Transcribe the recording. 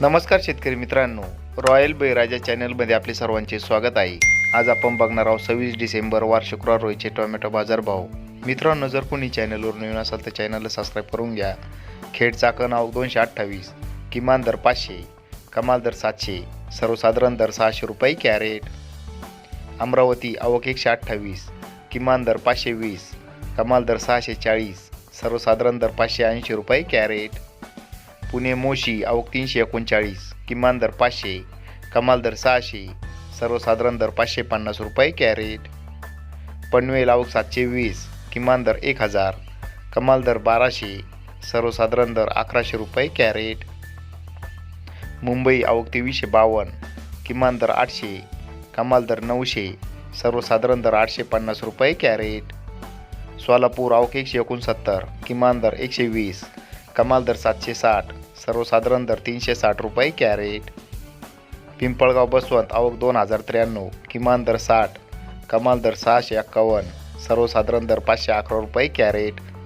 नमस्कार शेतकरी मित्रांनो. रॉयल बैराजा चॅनलमध्ये आपले सर्वांचे स्वागत आहे. आज आपण बघणार आहोत सव्वीस डिसेंबर वार शुक्रवार रोजीचे टोमॅटो बाजारभाव मित्रांनो जर कोणी चॅनलवर नवीन असाल तर चॅनलला सबस्क्राईब करून घ्या. खेड चाकण नाव दोनशे अठ्ठावीस किमान दर पाचशे कमाल दर सातशे सर्वसाधारण दर सहाशे रुपये कॅरेट. अमरावती आवक एकशे अठ्ठावीस किमान दर पाचशे वीस कमाल दर सहाशे चाळीस सर्वसाधारण दर पाचशे ऐंशी रुपये कॅरेट. पुणे मोशी आवक तीनशे एकोणचाळीस किमान दर पाचशे कमाल दर सहाशे सर्वसाधारण दर पाचशे पन्नास रुपये कॅरेट. पनवेल आवक सातशे वीस किमान दर एक हजार कमाल दर बाराशे सर्वसाधारण दर अकराशे रुपये कॅरेट. मुंबई आवक तेवीसशे बावन्न किमान दर आठशे कमाल दर नऊशे सर्वसाधारण दर आठशे पन्नास रुपये कॅरेट. सोलापूर आवक एकशे एकोणसत्तर किमान दर एकशे वीस कमाल दर सातशे साठ सर्वसाधारण दर तीनशे साठ रुपये कॅरेट. पिंपळगाव बसवंत आवक दोन हजार त्र्याण्णव किमान दर साठ कमाल दर सहाशे एक्कावन्न सर्वसाधारण दर पाचशे अकरा रुपये कॅरेट.